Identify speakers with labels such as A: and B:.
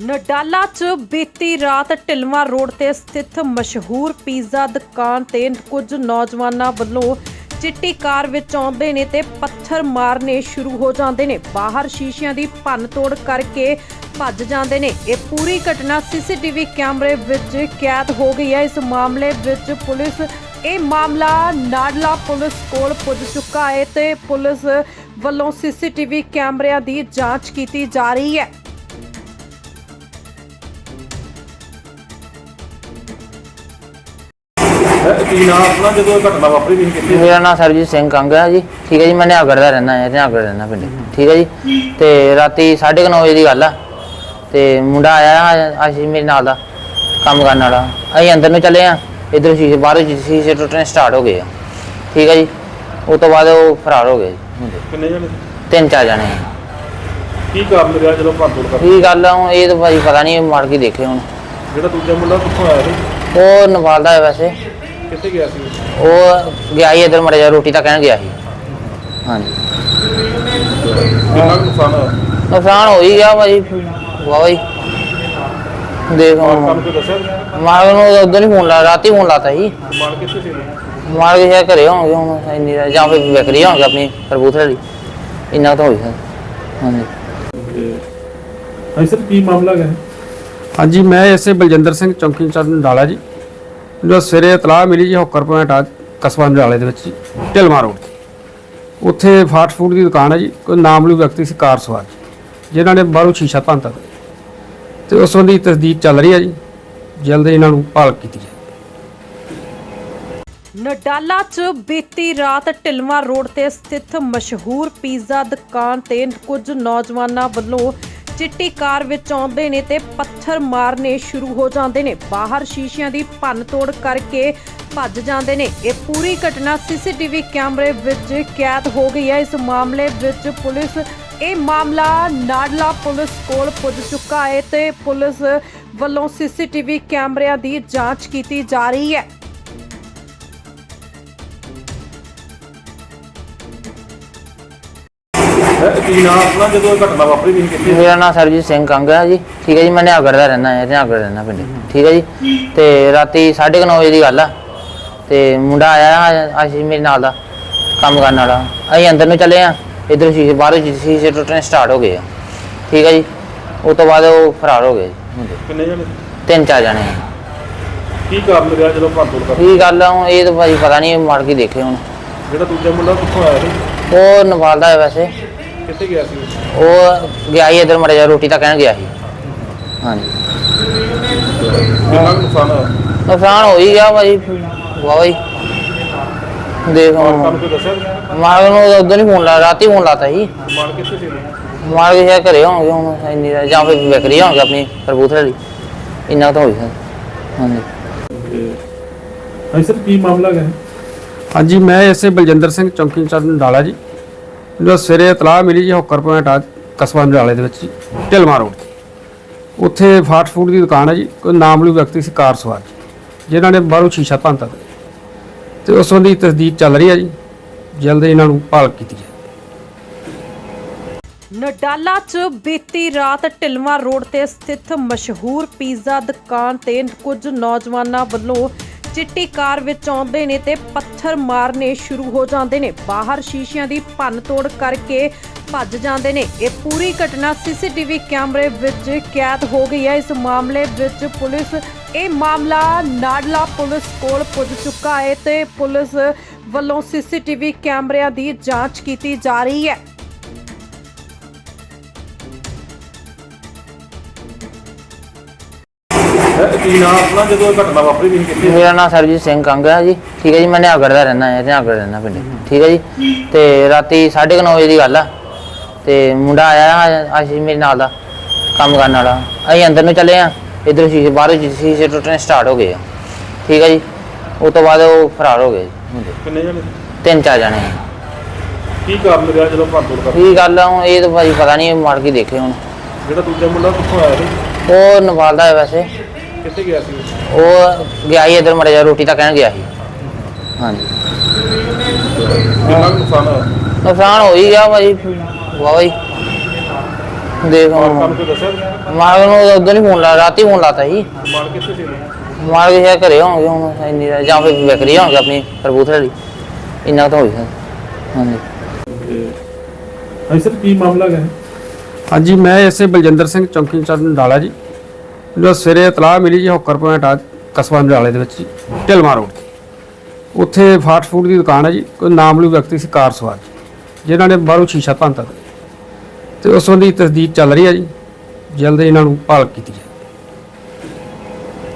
A: ਨਡਾਲਾ 'ਚ ਬੀਤੀ ਰਾਤ ਢਿਲਵਾਂ ਰੋਡ ਤੇ ਸਥਿਤ ਮਸ਼ਹੂਰ ਪੀਜ਼ਾ ਦੁਕਾਨ ਤੇ ਕੁਝ ਨੌਜਵਾਨਾਂ ਵੱਲੋਂ ਚਿੱਟੀ ਕਾਰ ਵਿੱਚ ਆਉਂਦੇ ਨੇ ਤੇ ਪੱਥਰ ਮਾਰਨੇ ਸ਼ੁਰੂ ਹੋ ਜਾਂਦੇ ਨੇ। ਬਾਹਰ ਸ਼ੀਸ਼ਿਆਂ ਦੀ ਭੰਨ-ਤੋੜ ਕਰਕੇ ਭੱਜ ਜਾਂਦੇ ਨੇ। ਇਹ ਪੂਰੀ ਘਟਨਾ ਸੀਸੀਟੀਵੀ ਕੈਮਰੇ ਵਿੱਚ ਕੈਦ ਹੋ ਗਈ ਹੈ। ਇਸ ਮਾਮਲੇ ਵਿੱਚ ਪੁਲਿਸ, ਇਹ ਮਾਮਲਾ ਨਾਡਲਾ ਪੁਲਿਸ ਕੋਲ ਪੁੱਜ ਚੁੱਕਾ ਹੈ ਤੇ ਪੁਲਿਸ ਵੱਲੋਂ ਸੀਸੀਟੀਵੀ ਕੈਮਰਿਆਂ ਦੀ ਜਾਂਚ ਕੀਤੀ ਜਾ ਰਹੀ ਹੈ।
B: ਕੀ ਨਾਮ ਆਪਣਾ ਜਦੋਂ ਇਹ ਘਟਨਾ ਵਾਪਰੀ ਤੁਸੀਂ ਕਿੱਥੇ?
C: ਮੇਰਾ ਨਾਮ ਸਰਜੀਤ ਸਿੰਘ ਕੰਗ ਹੈ ਜੀ। ਠੀਕ ਹੈ ਜੀ ਮੈਂ ਨਿਆਗੜ ਦਾ ਰਹਿਣਾ ਹੈ ਨਿਆਗੜ ਰਹਿਣਾ ਪਿੰਡ। ਠੀਕ ਹੈ ਜੀ ਤੇ ਰਾਤੀ 9:30 ਵਜੇ ਦੀ ਗੱਲ ਆ। ਤੇ ਮੁੰਡਾ ਆਇਆ ਆਸ਼ੀ ਮੇਰੇ ਨਾਲ ਦਾ ਕੰਮ ਕਰਨ ਵਾਲਾ। ਅਸੀਂ ਅੰਦਰ ਨੂੰ ਚੱਲੇ ਆ ਇਧਰ ਸ਼ੀਸ਼ੇ ਬਾਹਰੋਂ ਜੀ- ਸ਼ੀਸ਼ੇ ਟੁੱਟਣੇ ਸਟਾਰਟ ਹੋ ਗਏ ਆ। ਠੀਕ ਹੈ ਜੀ ਉਸ ਤੋਂ ਬਾਅਦ ਉਹ ਫਰਾਰ ਹੋ ਗਏ ਜੀ ਮੁੰਡੇ।
B: ਕਿੰਨੇ ਜਣੇ
C: ਤਿੰਨ ਚਾਰ ਜਣੇ
B: ਕੀ ਕਾਰਨ ਰਿਹਾ ਜਦੋਂ ਭੰਨਤੋੜ ਕਰ
C: ਕੀ ਗੱਲ ਆ ਹੁਣ ਇਹ ਤਾਂ ਭਾਜੀ ਪਤਾ ਨਹੀਂ ਮਾਰ ਕੇ ਦੇਖੇ ਹੁਣ।
B: ਜਿਹੜਾ ਦੂਜਾ ਮੁੰਡਾ ਕਿੱਥੋਂ ਆਇਆ ਸੀ?
C: ਉਹ ਨੇਪਾਲ ਦਾ ਹੈ ਵੈਸੇ।
B: ਕਿੱਥੇ ਗਿਆ ਸੀ?
C: ਉਹ ਗਿਆ ਹੀ ਇਧਰ ਮੜਿਆ ਰੋਟੀ ਤਾਂ ਕਹਿਣ ਗਿਆ ਸੀ। ਹਾਂਜੀ।
B: ਕਿੰਨਾ ਕੁ ਨੁਕਸਾਨ ਹੋਇਆ?
C: ਨੁਕਸਾਨ ਹੋ ਹੀ ਗਿਆ ਭਾਈ ਵਾਹ ਜੀ ਦੇਖ ਹੁਣ।
B: ਦੱਸਿਆ?
C: ਮਾਰ ਨੂੰ ਉਦੋਂ ਨਹੀਂ ਫੋਨ ਲਾ ਰਾਤੀ ਫੋਨ ਲਾਤਾ ਸੀ।
B: ਮਾਰ ਕਿੱਥੇ ਸੀ?
C: ਮਾਰ ਕੇ ਸ਼ਾਇਦ ਘਰੇ ਹੋਣਗੇ ਹੁਣ ਇੰਨੀ ਰਾਤ, ਜਾਂ ਫਿਰ ਵਿਕਰੀ ਹੋਣਗੇ ਆਪਣੀ ਕਰਬੂਥਲੇ ਦੀ ਇੰਨਾ ਤਾਂ ਹੋਈ ਸਕਦਾ ਹਾਂਜੀ।
B: ਹਾਂ ਸਰ ਕੀ ਮਾਮਲਾ ਹੈ
D: ਹਾਂਜੀ ਮੈਂ ਐਸੇ ਬਲਜਿੰਦਰ ਸਿੰਘ ਚੌਂਕੀ ਇੰਚਾਰਜ ਨਡਾਲਾ ਜੀ। ਜੋ ਸਵੇਰੇ ਇਤਲਾਹ ਮਿਲੀ ਜੀ ਹੌਕਰ ਪੁਆਇੰਟ ਆ ਕਸਬਾ ਨਡਾਲੇ ਦੇ ਵਿੱਚ ਜੀ, ਢਿਲਵਾਂ ਰੋਡ ਉੱਥੇ ਫਾਸਟ ਫੂਡ ਦੀ ਦੁਕਾਨ ਹੈ ਜੀ ਕੋਈ ਨਾਮਲੂ ਵਿਅਕਤੀ ਸੀ ਕਾਰ ਸਵਾਰ ਜਿਨ੍ਹਾਂ ਨੇ ਬਾਹਰੋਂ ਸ਼ੀਸ਼ਾ ਭੰਨਤਾ ਤੇ। ਉਸ ਸੰਬੰਧੀ ਤਸਦੀਕ ਚੱਲ ਰਹੀ ਹੈ ਜੀ ਜਲਦ ਇਹਨਾਂ ਨੂੰ ਭਾਲ ਕੀਤੀ ਜਾਏ।
A: ਨਡਾਲਾ 'ਚ ਬੀਤੀ ਰਾਤ ਢਿਲਵਾਂ ਰੋਡ ਤੇ ਸਥਿਤ ਮਸ਼ਹੂਰ ਪੀਜ਼ਾ ਦੁਕਾਨ ਤੇ ਕੁਝ ਨੌਜਵਾਨਾਂ ਵੱਲੋਂ ਚਿੱਟੀ ਕਾਰ ਵਿੱਚ ਆਉਂਦੇ ਨੇ ਤੇ ਪੱਥਰ ਮਾਰਨੇ ਸ਼ੁਰੂ ਹੋ ਜਾਂਦੇ ਨੇ। ਬਾਹਰ ਸ਼ੀਸ਼ਿਆਂ ਦੀ ਭੰਨ-ਤੋੜ ਕਰਕੇ ਭੱਜ ਜਾਂਦੇ ਨੇ। ਇਹ ਪੂਰੀ ਘਟਨਾ ਸੀਸੀਟੀਵੀ ਕੈਮਰੇ ਵਿੱਚ ਕੈਦ ਹੋ ਗਈ ਹੈ। ਇਸ ਮਾਮਲੇ ਵਿੱਚ ਪੁਲਿਸ, ਇਹ ਮਾਮਲਾ ਨਾਡਲਾ ਪੁਲਿਸ ਕੋਲ ਪੁੱਜ ਚੁੱਕਾ ਹੈ ਤੇ ਪੁਲਿਸ ਵੱਲੋਂ ਸੀਸੀਟੀਵੀ ਕੈਮਰਿਆਂ ਦੀ ਜਾਂਚ ਕੀਤੀ ਜਾ ਰਹੀ ਹੈ।
B: ਕੀ ਨਾਮ ਆਪਣਾ? ਜਦੋਂ ਇਹ ਘਟਨਾ ਵਾਪਰੀ ਤੁਸੀਂ ਕਿੱਥੇ?
C: ਮੇਰਾ ਨਾਮ ਸਰਜੀਤ ਸਿੰਘ ਕੰਗ ਹੈ ਜੀ। ਠੀਕ ਹੈ ਜੀ ਮੈਂ ਨਿਆਗੜ ਦਾ ਰਹਿਣਾ ਹੈ ਨਿਆਗੜ ਰਹਿਣਾ ਪਿੰਡ। ਠੀਕ ਹੈ ਜੀ। ਤੇ ਰਾਤੀ 9:30 ਵਜੇ ਦੀ ਗੱਲ ਆ। ਤੇ ਮੁੰਡਾ ਆਇਆ ਆਸ਼ੀ ਮੇਰੇ ਨਾਲ ਦਾ ਕੰਮ ਕਰਨ ਵਾਲਾ। ਅਸੀਂ ਅੰਦਰ ਨੂੰ ਚੱਲੇ ਆ ਇਧਰ ਸ਼ੀਸ਼ੇ ਬਾਹਰੋਂ ਸ਼ੀਸ਼ੇ ਟੁੱਟਣੇ ਸਟਾਰਟ ਹੋ ਗਏ ਆ। ਠੀਕ ਹੈ ਜੀ। ਉਸ ਤੋਂ ਬਾਅਦ ਉਹ ਫਰਾਰ ਹੋ ਗਏ
B: ਕਿੰਨੇ ਜਣੇ?
C: ਤਿੰਨ ਚਾਰ ਜਣੇ
B: ਕੀ ਕਾਰਨ ਰਿਹਾ ਜਦੋਂ ਭੰਨਤੋੜ ਕਰ
C: ਕੀ ਗੱਲ ਆ ਹੁਣ ਇਹ ਤਾਂ ਭਾਜੀ ਪਤਾ ਨਹੀਂ ਮਾਰ ਕੇ ਦੇਖੇ ਹੁਣ।
B: ਜਿਹੜਾ ਦੂਜਾ ਮੁੰਡਾ ਕਿੱਥੋਂ ਆਇਆ ਸੀ?
C: ਉਹ ਨੇਪਾਲ ਦਾ ਹੈ ਵੈਸੇ।
B: ਕਿੱਥੇ ਗਿਆ ਸੀ?
C: ਉਹ ਗਿਆ ਹੀ ਇਧਰ ਮੜਿਆ ਰੋਟੀ ਤਾਂ ਕਹਿਣ ਗਿਆ ਸੀ। ਹਾਂਜੀ।
B: ਕਿੰਨਾ ਕੁ ਨੁਕਸਾਨ ਹੋਇਆ?
C: ਨੁਕਸਾਨ ਹੋ ਹੀ ਗਿਆ ਭਾਜੀ ਵਾਹ ਜੀ ਦੇਖ ਹੁਣ।
B: ਦੱਸਿਆ
C: ਨੂੰ ਉਦੋਂ ਨਹੀਂ ਫੋਨ ਲਾ ਰਾਤੀ ਫੋਨ ਲਾਤਾ ਸੀ।
B: ਮਾਰ ਕਿੱਥੇ ਸੀ?
C: ਮਾਰ ਕੇ ਸ਼ਾਇਦ ਘਰੇ ਹੋਣਗੇ ਹੁਣ ਇੰਨੀ ਜਾਂ ਫਿਰ ਵਿਕਰੀ ਹੋਣਗੇ ਆਪਣੀ ਕਰਬੂਥਲੇ ਦੀ ਇੰਨਾ ਤਾਂ ਹੋਈ ਹਾਂਜੀ।
B: ਹਾਂ ਸਰ ਕੀ ਮਾਮਲਾ ਹੈ
D: ਹਾਂਜੀ ਮੈਂ ਐਸੇ ਬਲਜਿੰਦਰ ਸਿੰਘ ਚੌਂਕੀ ਇੰਚਾਰਜ ਨਡਾਲਾ ਜੀ। ਜੋ ਸਵੇਰੇ ਇਤਲਾਹ ਮਿਲੀ ਜੀ ਹੌਕਰ ਪੁਆਇੰਟ ਆ ਕਸਬਾ ਨਡਾਲੇ ਦੇ ਵਿੱਚ ਜੀ, ਰੋਡ ਤੇ। ਉੱਥੇ ਫਾਸਟ ਫੂਡ ਦੀ ਦੁਕਾਨ ਹੈ ਜੀ ਕੋਈ ਨਾਮਲੂ ਵਿਅਕਤੀ ਸੀ ਕਾਰ ਸਵਾਰ ਜਿਨ੍ਹਾਂ ਨੇ ਬਾਹਰੋਂ ਸ਼ੀਸ਼ਾ ਭੰਨਤਾ ਤੇ ਉਸ ਸੰਬੰਧੀ ਤਸਦੀਕ ਚੱਲ ਰਹੀ ਹੈ ਜੀ ਜਲਦ ਇਹਨਾਂ ਨੂੰ ਭਾਲ ਕੀਤੀ ਜਾਏ।
A: ਨਡਾਲਾ 'ਚ ਬੀਤੀ ਰਾਤ ਢਿਲਵਾਂ ਰੋਡ ਤੇ ਸਥਿਤ ਮਸ਼ਹੂਰ ਪੀਜ਼ਾ ਦੁਕਾਨ ਤੇ ਕੁਝ ਨੌਜਵਾਨਾਂ ਵੱਲੋਂ ਚਿੱਟੀ ਕਾਰ ਵਿੱਚ ਆਉਂਦੇ ਨੇ ਤੇ ਪੱਥਰ ਮਾਰਨੇ ਸ਼ੁਰੂ ਹੋ ਜਾਂਦੇ ਨੇ। ਬਾਹਰ ਸ਼ੀਸ਼ਿਆਂ ਦੀ ਭੰਨ-ਤੋੜ ਕਰਕੇ ਭੱਜ ਜਾਂਦੇ ਨੇ। ਇਹ ਪੂਰੀ ਘਟਨਾ ਸੀਸੀਟੀਵੀ ਕੈਮਰੇ ਵਿੱਚ ਕੈਦ ਹੋ ਗਈ ਹੈ। ਇਸ ਮਾਮਲੇ ਵਿੱਚ ਪੁਲਿਸ, ਇਹ ਮਾਮਲਾ ਨਾਡਲਾ ਪੁਲਿਸ ਕੋਲ ਪੁੱਜ ਚੁੱਕਾ ਹੈ ਤੇ ਪੁਲਿਸ ਵੱਲੋਂ ਸੀਸੀਟੀਵੀ ਕੈਮਰਿਆਂ ਦੀ ਜਾਂਚ ਕੀਤੀ ਜਾ ਰਹੀ ਹੈ।
B: ਇਹ ਕੀ ਨਾਮ ਆਪਣਾ ਜਦੋਂ ਇਹ ਘਟਨਾ ਵਾਪਰੀ ਤੁਸੀਂ ਕਿੱਥੇ?
C: ਮੇਰਾ ਨਾਮ ਸਰਜੀਤ ਸਿੰਘ ਕੰਗ ਹੈ ਜੀ। ਠੀਕ ਹੈ ਜੀ ਮੈਂ ਨਿਆਗੜ ਦਾ ਰਹਿਣਾ ਹੈ ਨਿਆਗੜ ਰਹਿਣਾ ਪਿੰਡ। ਠੀਕ ਹੈ ਜੀ। ਤੇ ਰਾਤੀ 9:30 ਵਜੇ ਦੀ ਗੱਲ ਆ। ਤੇ ਮੁੰਡਾ ਆਇਆ ਆਸ਼ੀ ਮੇਰੇ ਨਾਲ ਦਾ ਕੰਮ ਕਰਨ ਵਾਲਾ। ਅਸੀਂ ਅੰਦਰ ਨੂੰ ਚੱਲੇ ਆ। ਇਧਰ ਸ਼ੀਸ਼ੇ ਬਾਹਰੋਂ ਜੀ- ਸ਼ੀਸ਼ੇ ਟੁੱਟਣੇ ਸਟਾਰਟ ਹੋ ਗਏ ਆ। ਠੀਕ ਹੈ ਜੀ। ਉਸ ਤੋਂ ਬਾਅਦ ਉਹ ਫਰਾਰ ਹੋ ਗਏ ਮੁੰਡੇ।
B: ਕਿੰਨੇ ਜਣੇ?
C: ਤਿੰਨ ਚਾਰ ਜਣੇ
B: ਕੀ ਕਾਰਨ ਰਿਹਾ ਜਦੋਂ ਭੰਨਤੋੜ ਕਰ
C: ਕੀ ਗੱਲ ਆ ਹੁਣ ਇਹ ਤਾਂ ਭਾਜੀ ਪਤਾ ਨਹੀਂ ਮਾਰ ਕੇ ਦੇਖੇ ਹੁਣ।
B: ਜਿਹੜਾ ਦੂਜਾ ਮੁੰਡਾ ਕਿੱਥੋਂ ਆਇਆ ਸੀ?
C: ਉਹ ਨੇਪਾਲ ਦਾ ਹੈ ਵੈਸੇ।
B: ਕਿੱਥੇ ਗਿਆ ਸੀ?
C: ਉਹ ਗਿਆ ਹੀ ਇਧਰ ਮੜਿਆ ਰੋਟੀ ਤਾਂ ਕਹਿਣ ਗਿਆ ਸੀ। ਹਾਂਜੀ।
B: ਕਿੰਨਾ ਕੁ ਨੁਕਸਾਨ ਹੋਇਆ?
C: ਨੁਕਸਾਨ ਹੋ ਹੀ ਗਿਆ ਭਾਜੀ ਵਾਹ ਜੀ ਦੇਖ
B: ਕੋਈ ਦੱਸਿਆ
C: ਮਾਰ ਨੂੰ ਉਦੋਂ ਹੀ ਫੋਨ ਲਾ ਰਾਤੀ ਫੋਨ ਲਾਤਾ ਸੀ।
B: ਮਾਲ ਕਿੱਥੇ ਸੀ?
C: ਮਾਰ ਕੇ ਸ਼ਾਇਦ ਘਰੇ ਹੋਣਗੇ ਹੁਣ ਇੰਨੀ ਰਾਤ, ਜਾਂ ਫਿਰ ਵਿਕਰੀ ਹੋਣਗੇ ਆਪਣੀ ਕਬੂਤਰ ਦੀ ਇੰਨਾ ਤਾਂ ਹੋਈ ਸਕਦਾ ਹਾਂਜੀ।
B: ਹਾਂਜੀ ਸਰ ਕੀ ਮਾਮਲਾ ਹੈ
D: ਹਾਂਜੀ ਮੈਂ ਐਸੇ ਬਲਜਿੰਦਰ ਸਿੰਘ ਚੌਂਕੀ ਇੰਚਾਰਜ ਨਡਾਲਾ ਜੀ। ਜੋ ਸਵੇਰੇ ਇਤਲਾਹ ਮਿਲੀ ਜੀ ਹੌਕਰ ਪੁਆਇੰਟ ਆ ਕਸਬਾ ਨਡਾਲੇ ਦੇ ਵਿੱਚ ਜੀ, ਢਿਲਮਾ ਰੋਡ ਤੇ। ਉੱਥੇ ਫਾਸਟ ਫੂਡ ਦੀ ਦੁਕਾਨ ਹੈ ਜੀ ਕੋਈ ਨਾਮਲੂ ਵਿਅਕਤੀ ਸੀ ਕਾਰ ਸਵਾਰ ਜਿਨ੍ਹਾਂ ਨੇ ਬਾਹਰੋਂ ਸ਼ੀਸ਼ਾ ਭੰਨਤਾ ਤੇ ਉਸ ਸੰਬੰਧੀ ਤਸਦੀਕ ਚੱਲ ਰਹੀ ਹੈ ਜੀ ਜਲਦ ਇਹਨਾਂ ਨੂੰ ਭਾਲ ਕੀਤੀ ਜਾਏ